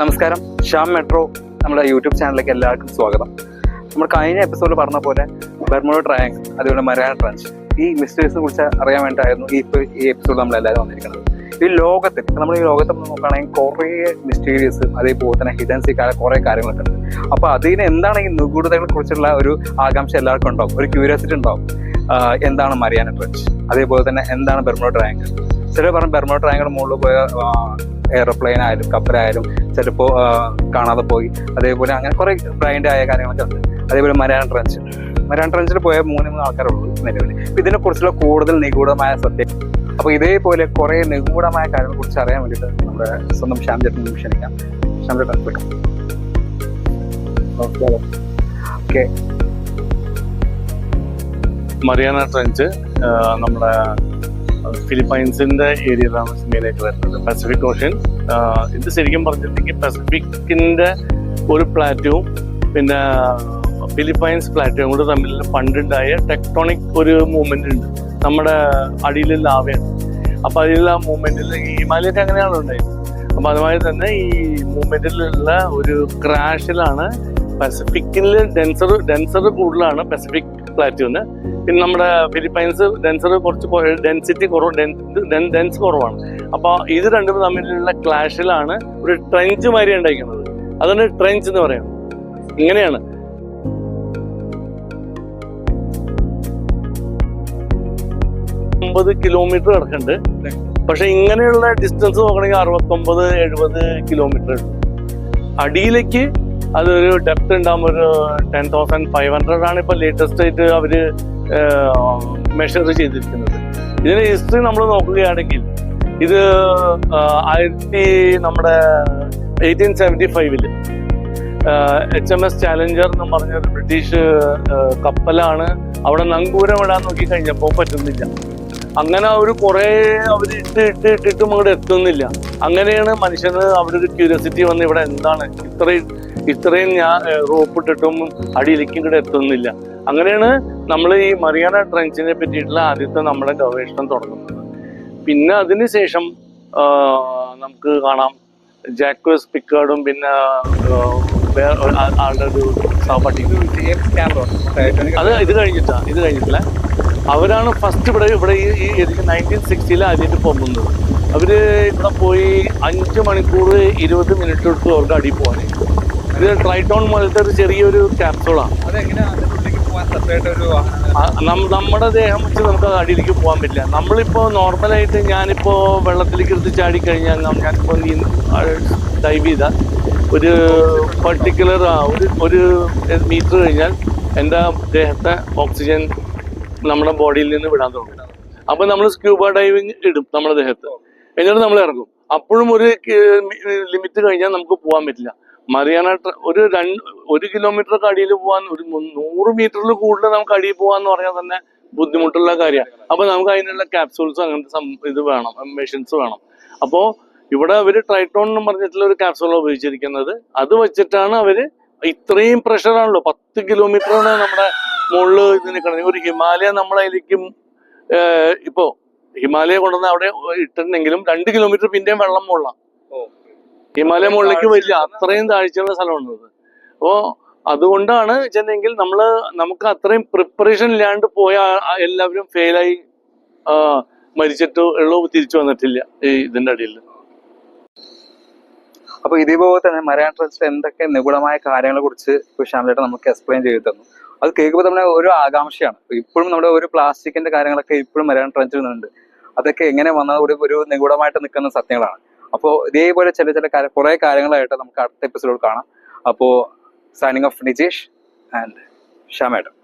നമസ്കാരം. ഷ്യാം മെട്രോ നമ്മുടെ യൂട്യൂബ് ചാനലിലേക്ക് എല്ലാവർക്കും സ്വാഗതം. നമ്മൾ കഴിഞ്ഞ എപ്പിസോഡിൽ പറഞ്ഞ പോലെ ബെർമുഡ ട്രയാങ്കിൾ അതുപോലെ മരാന ട്രഞ്ച് ഈ മിസ്റ്റേഴ്സിനെ കുറിച്ച് അറിയാൻ വേണ്ടിയിട്ടായിരുന്നു ഈ ഈ എപ്പിസോഡ് നമ്മൾ എല്ലാവരും വന്നിരിക്കുന്നത്. ഈ ലോകത്തിൽ നമ്മൾ ഈ ലോകത്ത് നോക്കുകയാണെങ്കിൽ കുറേ മിസ്റ്റീരിയസ് അതേപോലെ തന്നെ ഹിഡൻ സീക്കായ കുറേ കാര്യങ്ങളൊക്കെ ഉണ്ട്. അപ്പോൾ അതിന് എന്താണ് ഈ നിഗൂഢതകളെ കുറിച്ചുള്ള ഒരു ആകാംക്ഷ എല്ലാവർക്കും ഉണ്ടാവും? ഒരു ക്യൂരിയോസിറ്റി ഉണ്ടാവും. എന്താണ് മരിയാന ട്രഞ്ച് അതേപോലെ തന്നെ എന്താണ് ബെർമുഡ ട്രയാങ്കിൾ ചിലർ പറഞ്ഞ ബെർമുഡ ട്രയാങ്കിൾ മുകളിൽ പോയ എയർപ്ലെയിൻ ആയാലും കപ്പലായാലും ചിലപ്പോൾ കാണാതെ പോയി. അതേപോലെ അങ്ങനെ കുറെ ബ്രൈൻഡ് ആയ കാര്യങ്ങളൊക്കെ ഉണ്ട്. അതേപോലെ മരാൻ ട്രഞ്ച്. മരാൻ ട്രഞ്ചിൽ പോയ മൂന്ന് മൂന്ന് ആൾക്കാരുള്ളൂ നിലവിൽ അപ്പൊ ഇതിനെ കുറിച്ചുള്ള കൂടുതൽ നിഗൂഢമായ സത്യം. അപ്പൊ ഇതേപോലെ കുറെ നിഗൂഢമായ കാര്യങ്ങളെ കുറിച്ച് അറിയാൻ വേണ്ടിയിട്ട് നമ്മുടെ സ്വന്തം ശ്യാം ചേട്ടൻ ക്ഷണിക്കാം. ശ്യാം ചേട്ടൻ ഓക്കെ മറിയാന ട്രെഞ്ച് നമ്മുടെ ഫിലിപ്പൈൻസിന്റെ ഏരിയയിലാണ് മെയിനായിട്ട് വരുന്നത്. പസഫിക് ഓഷ്യൻ ഇത് ശരിക്കും പറഞ്ഞിട്ടുണ്ടെങ്കിൽ പസഫിക്കിന്റെ ഒരു പ്ലാറ്റവും പിന്നെ ഫിലിപ്പൈൻസ് പ്ലാറ്റവും കൂടെ തമ്മിൽ പണ്ടുണ്ടായ ടെക്ടോണിക് ഒരു മൂവ്മെന്റ് ഉണ്ട്. നമ്മുടെ അടിയിൽ ലാവയാണ്. അപ്പൊ അതിലുള്ള മൂവ്മെന്റിൽ ഈ ഹിമാലയൊക്കെ അങ്ങനെയാണ് ഉണ്ടായത്. അപ്പൊ അതുമായി തന്നെ ഈ മൂവ്മെന്റിലുള്ള ഒരു ക്രാഷിലാണ് പസഫിക്കിൽ ഡെൻസർ ഡെൻസർ കൂടുതലാണ് പസഫിക് പ്ലാറ്റൂന്ന് പിന്നെ നമ്മുടെ ഫിലിപ്പൈൻസ് ഡെൻസർ കുറച്ച് ഡെൻസിറ്റി കുറവ് ഡെൻസ് കുറവാണ്. അപ്പോൾ ഇത് രണ്ടും തമ്മിലുള്ള ക്ലാഷിലാണ് ഒരു ട്രെഞ്ച് മാതിരി ഉണ്ടായിരിക്കുന്നത്. അതാണ് ട്രെഞ്ച് എന്ന് പറയുന്നത്. ഇങ്ങനെയാണ്. ഒമ്പത് കിലോമീറ്റർ കിടക്കുന്നുണ്ട് പക്ഷെ ഇങ്ങനെയുള്ള ഡിസ്റ്റൻസ് നോക്കണമെങ്കിൽ അറുപത്തൊമ്പത് എഴുപത് കിലോമീറ്റർ അടിയിലേക്ക് അതൊരു ഡെപ്ത് ഉണ്ടാകുമ്പോൾ ഒരു ടെൻ തൗസൻഡ് ഫൈവ് ഹൺഡ്രഡ് ആണ് ഇപ്പൊ ലേറ്റസ്റ്റ് ആയിട്ട് അവർ മെഷർ ചെയ്തിരിക്കുന്നത്. ഇതിന്റെ ഹിസ്റ്ററി നമ്മൾ നോക്കുകയാണെങ്കിൽ ഇത് ആയിരത്തി നമ്മുടെ എയ്റ്റീൻ സെവന്റി ഫൈവിൽ എച്ച് എം എസ് ചാലഞ്ചർ എന്ന് പറഞ്ഞ ഒരു ബ്രിട്ടീഷ് കപ്പലാണ് അവിടെ നങ്കൂരം ഇടാൻ നോക്കി കഴിഞ്ഞപ്പോൾ പറ്റുന്നില്ല. അങ്ങനെ അവർ കുറേ അവർ ഇട്ട് ഇട്ട് ഇട്ടിട്ടും അങ്ങോട്ട് എത്തുന്നില്ല. അങ്ങനെയാണ് മനുഷ്യന് അവിടെ ഒരു ക്യൂരിയോസിറ്റി വന്ന് ഇവിടെ എന്താണ് ഇത്രയും ഇത്രയും ഞാൻ റോപ്പ് ഇട്ടിട്ടും അടിയിലേക്ക് കൂടെ എത്തുന്നില്ല. അങ്ങനെയാണ് നമ്മൾ ഈ മറിയാന ട്രെഞ്ചിനെ പറ്റിയിട്ടുള്ള ആദ്യത്തെ നമ്മുടെ ഗവേഷണം തുടങ്ങുന്നത്. പിന്നെ അതിനുശേഷം നമുക്ക് കാണാം. ജാക്വസ് പിക്കാർഡും പിന്നെ ആളുടെ ഒരു സഹപാഠി അത് ഇത് കഴിഞ്ഞിട്ടാ ഇത് കഴിഞ്ഞിട്ടില്ല? അവരാണ് ഫസ്റ്റ് ഇവിടെ ഇവിടെ ഈ നയന്റീൻ സിക്സ്റ്റിയിൽ ആദ്യമായിട്ട് പോകുന്നത് അവർ ഇവിടെ പോയി അഞ്ച് മണിക്കൂർ ഇരുപത് മിനിറ്റ് എടുത്ത് അവർക്ക് അടി പോകാൻ ഇത് ട്രൈറ്റോൺ പോലത്തെ ഒരു ചെറിയൊരു ക്യാപ്സൂളാണ് നമ്മുടെ ദേഹം വെച്ച് നമുക്ക് അടിയിലേക്ക് പോകാൻ പറ്റില്ല. നമ്മളിപ്പോ നോർമലായിട്ട് ഞാനിപ്പോൾ വെള്ളത്തിലേക്ക് എടുത്ത് ചാടി കഴിഞ്ഞാൽ ഞാനിപ്പോ ഞാനിപ്പോൾ നീ ഡൈവ് ചെയ്താൽ ഒരു പർട്ടിക്കുലർ ഒരു ഒരു മീറ്റർ കഴിഞ്ഞാൽ എന്റെ ദേഹത്തെ ഓക്സിജൻ നമ്മുടെ ബോഡിയിൽ നിന്ന് വിടാൻ തുടങ്ങും. അപ്പൊ നമ്മൾ സ്ക്യൂബ ഡൈവിങ് ഇടും നമ്മുടെ ദേഹത്ത്. എന്നിട്ട് നമ്മൾ ഇറങ്ങും. അപ്പോഴും ഒരു ലിമിറ്റ് കഴിഞ്ഞാൽ നമുക്ക് പോകാൻ പറ്റില്ല. മറിയാന ഒരു രണ്ട് ഒരു കിലോമീറ്റർ അടിയിൽ പോവാൻ ഒരു നൂറ് മീറ്ററിൽ കൂടുതൽ നമുക്ക് അടിയിൽ പോകാന്ന് പറഞ്ഞാൽ തന്നെ ബുദ്ധിമുട്ടുള്ള കാര്യമാണ് അപ്പൊ നമുക്ക് അതിനുള്ള ക്യാപ്സൂൾസ് അങ്ങനത്തെ ഇത് വേണം മെഷീൻസ് വേണം. അപ്പോ ഇവിടെ അവർ ട്രൈട്ടോൺ എന്ന് പറഞ്ഞിട്ടുള്ള ഒരു ക്യാപ്സൂൾ ഉപയോഗിച്ചിരിക്കുന്നത്. അത് വെച്ചിട്ടാണ് അവർ ഇത്രയും പ്രഷറാണല്ലോ പത്ത് കിലോമീറ്ററാണ് നമ്മുടെ മുകളിൽ ഇത് നിൽക്കണത് ഒരു ഹിമാലയ നമ്മളതിലേക്ക് ഇപ്പോ ഹിമാലയ കൊണ്ടുവന്ന് അവിടെ ഇട്ടിട്ടുണ്ടെങ്കിലും രണ്ട് കിലോമീറ്റർ പിന്നെയും വെള്ളം മുകളിലാണ് ഹിമാലയ മുകളിലേക്ക് വലിയ അത്രയും താഴ്ചയുള്ള സ്ഥലമാണ് അപ്പോ അതുകൊണ്ടാണ് ചെന്നെങ്കിൽ നമ്മൾ നമുക്ക് അത്രയും പ്രിപ്പറേഷൻ ഇല്ലാണ്ട് പോയ എല്ലാവരും ഫെയിലായി മരിച്ചിട്ട് ഉള്ളൂ തിരിച്ചു വന്നിട്ടില്ല ഈ ഇതിന്റെ അടിയിൽ. അപ്പൊ ഇതേപോലെ തന്നെ മലയാളം ട്രസ്റ്റ് എന്തൊക്കെ നിഗൂഢമായ കാര്യങ്ങളെ കുറിച്ച് ശ്യാമലേട്ടൻ നമുക്ക് എക്സ്പ്ലെയിൻ ചെയ്തു തന്നു. അത് കേൾക്കുമ്പോൾ നമ്മുടെ ഒരു ആകാംക്ഷയാണ്. ഇപ്പോഴും നമ്മുടെ ഒരു പ്ലാസ്റ്റിക്കിന്റെ കാര്യങ്ങളൊക്കെ ഇപ്പോഴും മലയാളം ട്രസ്റ്റിൽ നിന്നുണ്ട്. അതൊക്കെ എങ്ങനെ വന്നത് ഒരു ഒരു നിഗൂഢമായിട്ട് നിൽക്കുന്ന സത്യങ്ങളാണ്. അപ്പോൾ ഇതേപോലെ ചില ചില കാര്യ കുറെ കാര്യങ്ങളായിട്ട് നമുക്ക് അടുത്ത എപ്പിസോഡിൽ കാണാം. അപ്പോൾ സൈനിങ് ഓഫ് നിജേഷ് ആൻഡ് ശ്യാമേട്ടൻ